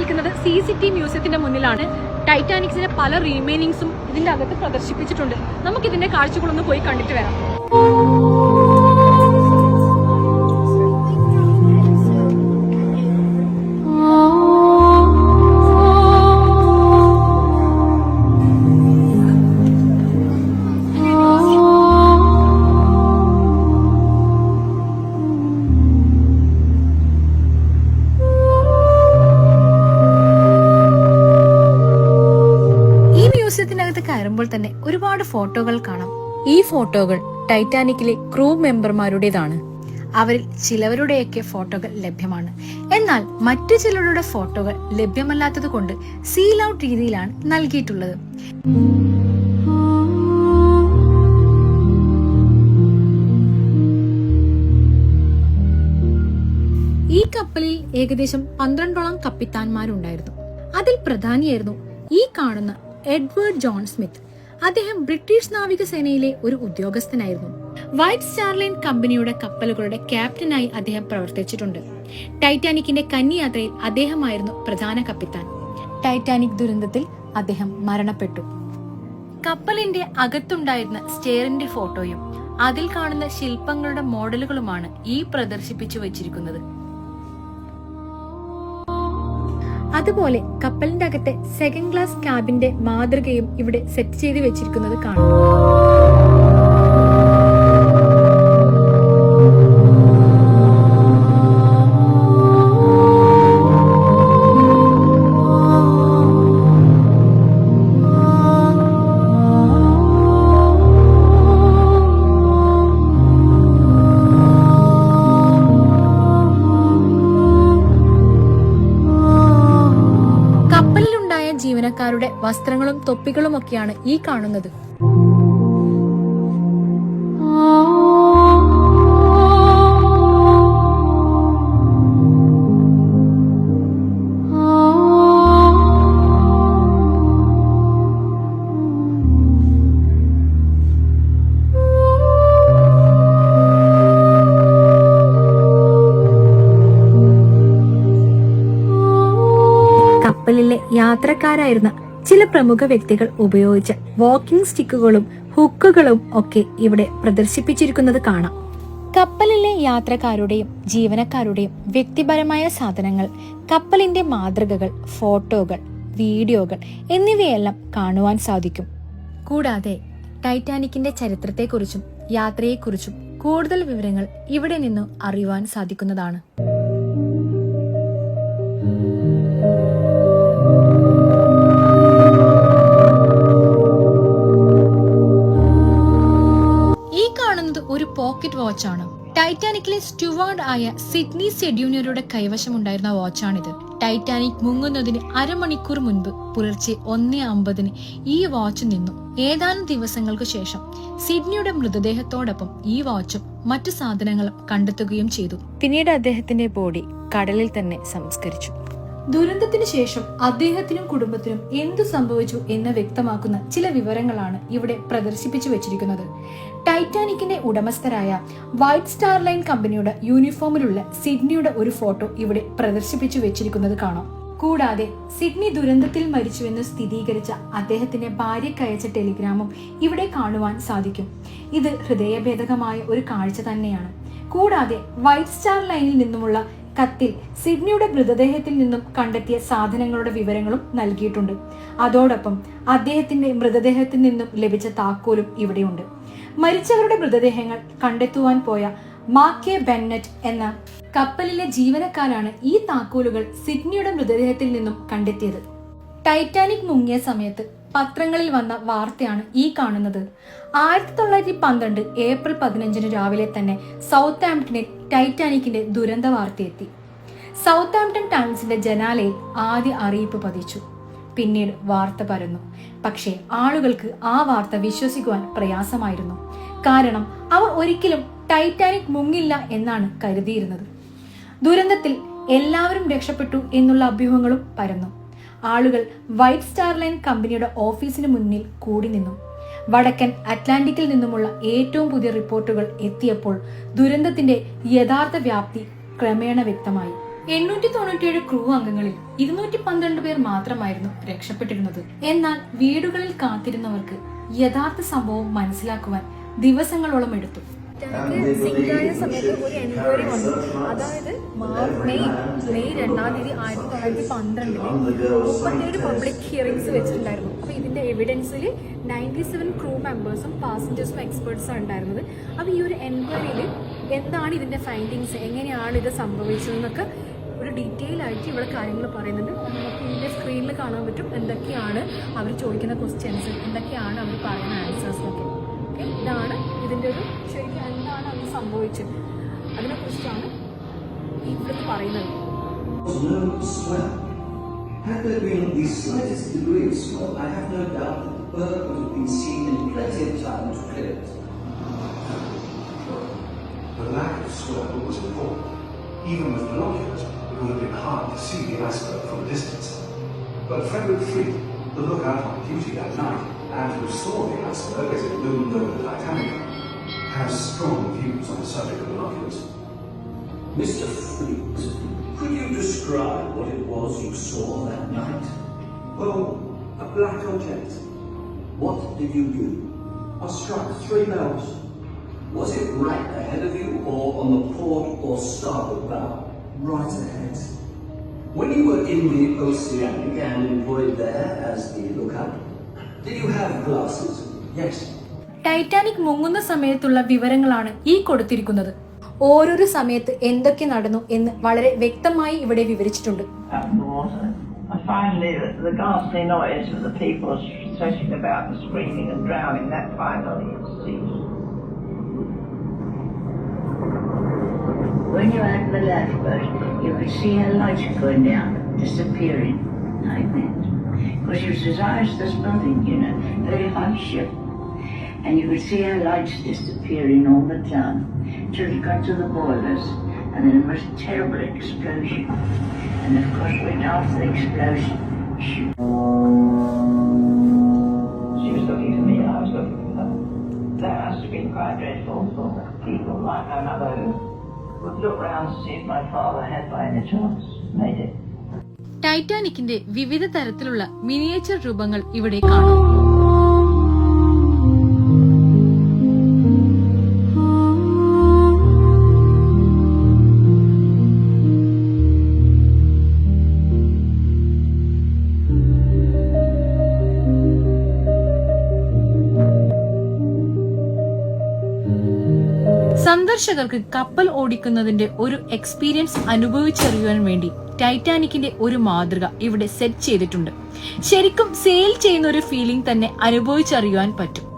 നിൽക്കുന്നത് C C T മ്യൂസിയത്തിന്റെ മുന്നിലാണ്. ടൈറ്റാനിക്സിന്റെ പല റീമൈനിങ്സും ഇതിന്റെ അകത്ത് പ്രദർശിപ്പിച്ചിട്ടുണ്ട്. നമുക്ക് ഇതിന്റെ കാഴ്ചകളൊന്ന് പോയി കണ്ടിട്ട് വരാം. കയറുമ്പോൾ തന്നെ ഒരുപാട് ഫോട്ടോകൾ കാണാം. ഈ ഫോട്ടോകൾ ടൈറ്റാനിക്കിലെ ക്രൂ മെമ്പർമാരുടേതാണ്. അവരിൽ ചിലവരുടെയൊക്കെ ഫോട്ടോകൾ ലഭ്യമാണ്. എന്നാൽ മറ്റു ചിലരുടെ ഫോട്ടോകൾ ലഭ്യമല്ലാത്തത് കൊണ്ട് സീൽ ഔട്ട് രീതിയിലാണ് നൽകിയിട്ടുള്ളത്. ഈ കപ്പലിൽ ഏകദേശം പന്ത്രണ്ടോളം കപ്പിത്താന്മാരുണ്ടായിരുന്നു. അതിൽ പ്രധാനിയായിരുന്നു ഈ കാണുന്ന എഡ്വേർഡ് ജോൺ സ്മിത്ത്. അദ്ദേഹം ബ്രിട്ടീഷ് നാവികസേനയിലെ ഒരു ഉദ്യോഗസ്ഥനായിരുന്നു. വൈറ്റ് സ്റ്റാർലൈൻ കമ്പനിയുടെ കപ്പലുകളുടെ ക്യാപ്റ്റനായി അദ്ദേഹം പ്രവർത്തിച്ചിട്ടുണ്ട്. ടൈറ്റാനിക്കിന്റെ കന്നിയാത്രയിൽ അദ്ദേഹമായിരുന്നു പ്രധാന കപ്പിത്താൻ. ടൈറ്റാനിക് ദുരന്തത്തിൽ അദ്ദേഹം മരണപ്പെട്ടു. കപ്പലിന്റെ അകത്തുണ്ടായിരുന്ന സ്റ്റെയറിന്റെ ഫോട്ടോയും അതിൽ കാണുന്ന ശില്പങ്ങളുടെ മോഡലുകളുമാണ് ഈ പ്രദർശിപ്പിച്ചു വച്ചിരിക്കുന്നത്. അതുപോലെ കപ്പലിന്റെ അകത്തെ സെക്കൻഡ് ക്ലാസ് ക്യാബിന്റെ മാതൃകയും ഇവിടെ സെറ്റ് ചെയ്ത് വെച്ചിരിക്കുന്നത് കാണാം. ജീവനക്കാരുടെ വസ്ത്രങ്ങളും തൊപ്പികളുമൊക്കെയാണ് ഈ കാണുന്നത്. യാത്രക്കാരായിരുന്ന ചില പ്രമുഖ വ്യക്തികൾ ഉപയോഗിച്ച വാക്കിംഗ് സ്റ്റിക്കുകളും ഹുക്കുകളും ഒക്കെ ഇവിടെ പ്രദർശിപ്പിച്ചിരിക്കുന്നത് കാണാം. കപ്പലിലെ യാത്രക്കാരുടെയും ജീവനക്കാരുടെയും വ്യക്തിപരമായ സാധനങ്ങൾ കപ്പലിന്റെ മാതൃകകൾ ഫോട്ടോകൾ വീഡിയോകൾ എന്നിവയെല്ലാം കാണുവാൻ സാധിക്കും. കൂടാതെ ടൈറ്റാനിക്കിന്റെ ചരിത്രത്തെക്കുറിച്ചും യാത്രയെക്കുറിച്ചും കൂടുതൽ വിവരങ്ങൾ ഇവിടെ നിന്നും അറിയുവാൻ സാധിക്കുന്നതാണ്. പോക്കറ്റ് വാച്ചാണ്. ടൈറ്റാനിക്കിലെ സ്റ്റുവാർഡ് ആയ സിഡ്നി സെഡ്യൂണിയറുടെ കൈവശമുണ്ടായിരുന്ന വാച്ചാണിത്. ടൈറ്റാനിക് മുങ്ങുന്നതിന് അരമണിക്കൂർ മുൻപ് പുലർച്ചെ ഒന്നേ അമ്പതിന് ഈ വാച്ച് നിന്നു. ഏതാനും ദിവസങ്ങൾക്ക് ശേഷം സിഡ്നിയുടെ മൃതദേഹത്തോടൊപ്പം ഈ വാച്ചും മറ്റു സാധനങ്ങളും കണ്ടെത്തുകയും ചെയ്തു. പിന്നീട് അദ്ദേഹത്തിന്റെ ബോഡി കടലിൽ തന്നെ സംസ്കരിച്ചു. ദുരന്തത്തിന് ശേഷം അദ്ദേഹത്തിനും കുടുംബത്തിനും എന്തു സംഭവിച്ചു എന്ന് വ്യക്തമാക്കുന്ന ചില വിവരങ്ങളാണ് ഇവിടെ പ്രദർശിപ്പിച്ചു വെച്ചിരിക്കുന്നത്. ടൈറ്റാനിക്കിന്റെ ഉടമസ്ഥരായ വൈറ്റ് സ്റ്റാർ ലൈൻ കമ്പനിയുടെ യൂണിഫോമിലുള്ള സിഡ്നിയുടെ ഒരു ഫോട്ടോ ഇവിടെ പ്രദർശിപ്പിച്ചു വെച്ചിരിക്കുന്നത് കാണാം. കൂടാതെ സിഡ്നി ദുരന്തത്തിൽ മരിച്ചുവെന്ന് സ്ഥിരീകരിച്ച അദ്ദേഹത്തിന്റെ ഭാര്യക്കയച്ച ടെലിഗ്രാമും ഇവിടെ കാണുവാൻ സാധിക്കും. ഇത് ഹൃദയഭേദകമായ ഒരു കാഴ്ച തന്നെയാണ്. കൂടാതെ വൈറ്റ് സ്റ്റാർ ലൈനിൽ നിന്നുമുള്ള കത്തിൽ സിഡ്നിയുടെ മൃതദേഹത്തിൽ നിന്നും കണ്ടെത്തിയ സാധനങ്ങളുടെ വിവരങ്ങളും നൽകിയിട്ടുണ്ട്. അതോടൊപ്പം അദ്ദേഹത്തിന്റെ മൃതദേഹത്തിൽ നിന്നും ലഭിച്ച താക്കോലും ഇവിടെയുണ്ട്. മരിച്ചവരുടെ മൃതദേഹങ്ങൾ കണ്ടെത്തുവാൻ പോയ മാക്കെ ബെന്നറ്റ് എന്ന കപ്പലിലെ ജീവനക്കാരാണ് ഈ താക്കോലുകൾ സിഡ്നിയുടെ മൃതദേഹത്തിൽ നിന്നും കണ്ടെത്തിയത്. ടൈറ്റാനിക് മുങ്ങിയ സമയത്ത് പത്രങ്ങളിൽ വന്ന വാർത്തയാണ് ഈ കാണുന്നത്. ആയിരത്തി തൊള്ളായിരത്തി പന്ത്രണ്ട് ഏപ്രിൽ പതിനഞ്ചിന് രാവിലെ തന്നെ സൗത്ത് ആംപ്ടണിൽ ടൈറ്റാനിക്കിന്റെ ദുരന്ത വാർത്തയെത്തി. സൗത്ത് ആംപ്ടൺ ടൈംസിന്റെ ജനാലയിൽ ആദ്യ അറിയിപ്പ് പതിച്ചു. പിന്നീട് വാർത്ത പരന്നു. പക്ഷേ ആളുകൾക്ക് ആ വാർത്ത വിശ്വസിക്കുവാൻ പ്രയാസമായിരുന്നു. കാരണം അവർ ഒരിക്കലും ടൈറ്റാനിക് മുങ്ങില്ല എന്നാണ് കരുതിയിരുന്നത്. ദുരന്തത്തിൽ എല്ലാവരും രക്ഷപ്പെട്ടു എന്നുള്ള അഭ്യൂഹങ്ങളും പരന്നു. ആളുകൾ വൈറ്റ് സ്റ്റാർ ലൈൻ കമ്പനിയുടെ ഓഫീസിന് മുന്നിൽ കൂടി നിന്നു. വടക്കൻ അറ്റ്ലാന്റിക്കിൽ നിന്നുമുള്ള ഏറ്റവും പുതിയ റിപ്പോർട്ടുകൾ എത്തിയപ്പോൾ ദുരന്തത്തിന്റെ യഥാർത്ഥ വ്യാപ്തി ക്രമേണ വ്യക്തമായി. എണ്ണൂറ്റി തൊണ്ണൂറ്റിയേഴ് ക്രൂ അംഗങ്ങളിൽ ഇരുന്നൂറ്റി പന്ത്രണ്ട് പേർ മാത്രമായിരുന്നു രക്ഷപ്പെട്ടിരുന്നത്. എന്നാൽ വീടുകളിൽ കാത്തിരുന്നവർക്ക് യഥാർത്ഥ സംഭവം മനസ്സിലാക്കുവാൻ ദിവസങ്ങളോളം എടുത്തു. ടൈറ്റാനിക് സിംഗായ സമയത്ത് ഒരു എൻക്വയറി വന്നു. അതായത് മെയ് മെയ് രണ്ടാം തീയതി ആയിരത്തി തൊള്ളായിരത്തി പന്ത്രണ്ടിൽ മുപ്പത്തേഴ് പബ്ലിക് ഹിയറിംഗ്സ് വെച്ചിട്ടുണ്ടായിരുന്നു. അപ്പൊ ഇതിന്റെ എവിഡൻസിൽ നയന്റി സെവൻ ക്രൂ മെമ്പേഴ്സും പാസഞ്ചേഴ്സും എക്സ്പേർട്സും ഉണ്ടായിരുന്നത്. അപ്പൊ ഈ ഒരു എൻക്വയറിയിൽ എന്താണ് ഇതിന്റെ ഫൈൻഡിങ്സ് എങ്ങനെയാണ് ഇത് സംഭവിച്ചതെന്നൊക്കെ ഒരു ഡീറ്റെയിൽ ആയിട്ട് ഇവിടെ കാര്യങ്ങൾ പറയുന്നുണ്ട്. നമുക്ക് ഇതിന്റെ സ്ക്രീനിൽ കാണാൻ പറ്റും. എന്തൊക്കെയാണ് അവർ ചോദിക്കുന്ന ക്വസ്റ്റ്യൻസ് എന്തൊക്കെയാണ് അവർ പറയുന്ന ആൻസേഴ്സ് ഒക്കെ ഓക്കെ ഇതാണ് ഇതിൻ്റെ ഒരു ശരിക്കും എന്താണ് അത് സംഭവിച്ചത് അതിനെക്കുറിച്ചാണ് ഇവിടുത്തെ പറയുന്നത് was no smell. Had there been the slightest degree of smell, I have no doubt that the bird would have been seen in plenty of time to clear it. The lack of swell was important. Even with binoculars, it would have been hard to see the iceberg from a distance. But Frederick Fleet, the lookout on duty that night, and who saw the iceberg as it loomed over the Titanic, has strong views on the subject of the binoculars. Mr. Fleet, could you describe what it was you saw that night? Well, a black object. What did you do? I struck three bells. Was it right ahead of you or on the port or starboard bow? Right ahead. When you were in the Oceanic and employed there as the lookout, Titanic മുങ്ങുന്ന സമയത്തുള്ള വിവരങ്ങളാണ് ഈ കൊടുത്തിരിക്കുന്നത് ഓരോരോ സമയത്ത് എന്തൊക്കെ നടന്നു എന്ന് വളരെ വ്യക്തമായി ഇവിടെ വിവരിച്ചിട്ടുണ്ട് out in the water. And finally, the, the ghastly noise of the people threshing about and screaming and drowning, that finally ceased. When you're at the lifeboat, you could see her lights going down, disappearing, like that. Because she was as high this building, you know, very high ship. And you could see her lights disappearing all the time, till it got to the boilers, and then a most terrible explosion. And of course, when after the explosion, she She was looking for me, and I was looking for her. That must have been quite dreadful for people like my mother who would look round to see if my father had by any chance made it. ടൈറ്റാനിക്കിന്റെ വിവിധ തരത്തിലുള്ള miniature രൂപങ്ങൾ ഇവിടെ കാണാം. സന്ദർശകർക്ക് കപ്പൽ ഓടിക്കുന്നതിന്റെ ഒരു experience അനുഭവിച്ചറിയുവാൻ വേണ്ടി ടൈറ്റാനിക്കിന്റെ ഒരു മാതൃക ഇവിടെ സെറ്റ് ചെയ്തിട്ടുണ്ട്. ശരിക്കും സെയിൽ ചെയ്യുന്ന ഒരു ഫീലിംഗ് തന്നെ അനുഭവിച്ചറിയുവാൻ പറ്റും.